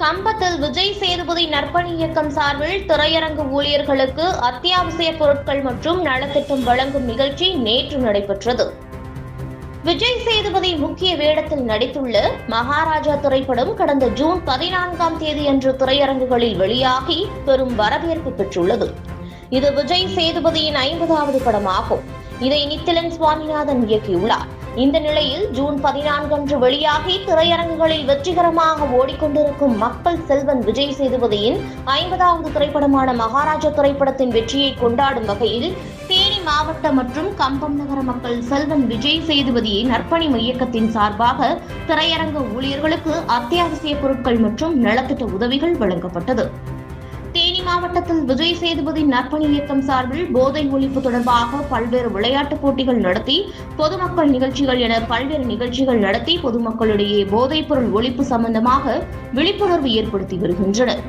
கம்பத்தில் விஜய் சேதுபதி நற்பணி இயக்கம் சார்பில் திரையரங்கு ஊழியர்களுக்கு அத்தியாவசிய பொருட்கள் மற்றும் நலத்திட்டம் வழங்கும் நிகழ்ச்சி நேற்று நடைபெற்றது. விஜய் சேதுபதி முக்கிய வேடத்தில் நடித்துள்ள மகாராஜா திரைப்படம் கடந்த ஜூன் பதினான்காம் தேதியன்று திரையரங்குகளில் வெளியாகி பெரும் வரவேற்பு பெற்றுள்ளது. இது விஜய் சேதுபதியின் ஐம்பதாவது படமாகும். இதை நித்திலன் சுவாமிநாதன் இயக்கியுள்ளார். இந்த நிலையில் ஜூன் பதினான்கு அன்று வெளியாகி திரையரங்குகளில் வெற்றிகரமாக ஓடிக்கொண்டிருக்கும் மக்கள் செல்வன் விஜய் சேதுபதியின் ஐம்பதாவது திரைப்படமான மகாராஜா திரைப்படத்தின் வெற்றியை கொண்டாடும் வகையில் தேனி மாவட்ட மற்றும் கம்பம் நகர மக்கள் செல்வன் விஜய் சேதுபதியின் நற்பணி இயக்கத்தின் சார்பாக திரையரங்க ஊழியர்களுக்கு அத்தியாவசிய பொருட்கள் மற்றும் நலத்திட்ட உதவிகள் வழங்கப்பட்டது. மாவட்டத்தில் விஜய் சேதுபதி நற்பணி இயக்கம் சார்பில் போதை ஒழிப்பு தொடர்பாக பல்வேறு விளையாட்டுப் போட்டிகள் நடத்தி பொதுமக்கள் நிகழ்ச்சிகள் என பல்வேறு நிகழ்ச்சிகள் நடத்தி பொதுமக்களிடையே போதைப்பொருள் ஒழிப்பு சம்பந்தமாக விழிப்புணர்வு ஏற்படுத்தி வருகின்றனர்.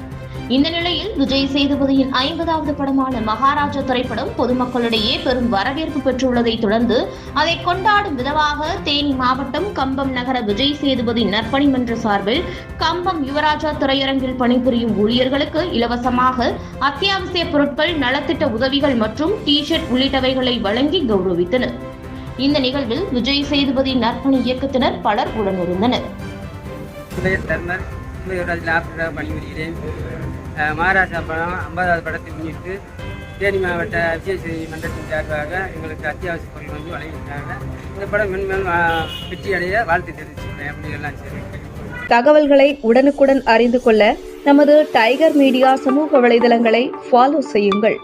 இந்த நிலையில் விஜய் சேதுபதியின் ஐம்பதாவது படமான மகாராஜா திரைப்படம் பொதுமக்களிடையே பெரும் வரவேற்பு பெற்றுள்ளதை தொடர்ந்து அதை கொண்டாடும் விதமாக தேனி மாவட்டம் கம்பம் நகர விஜய் சேதுபதி நற்பணி மன்ற சார்பில் கம்பம் யுவராஜா திரையரங்கில் பணிபுரியும் ஊழியர்களுக்கு இலவசமாக அத்தியாவசிய பொருட்கள் நலத்திட்ட உதவிகள் மற்றும் டி ஷர்ட் உள்ளிட்டவைகளை வழங்கி கௌரவித்தனர். இந்த நிகழ்வில் விஜய் சேதுபதி நற்பணி இயக்கத்தினர் பலர் உடனிருந்தனர். பணிபுரிகிறேன். மகாராஜா படம் ஐம்பதாவது படத்தை முன்னிட்டு தேனி மாவட்ட விஜய் செய்தி மன்றத்தின் சார்பாக எங்களுக்கு அத்தியாவசிய பொருள் வந்து வழங்கியிருக்காங்க. இந்த படம் மென்மேலும் வெற்றி அடைய வாழ்த்து தெரிவிச்சுக்கிறேன். அப்படி எல்லாம் சரி. தகவல்களை உடனுக்குடன் அறிந்து கொள்ள நமது டைகர் மீடியா சமூக வலைதளங்களை ஃபாலோ செய்யுங்கள்.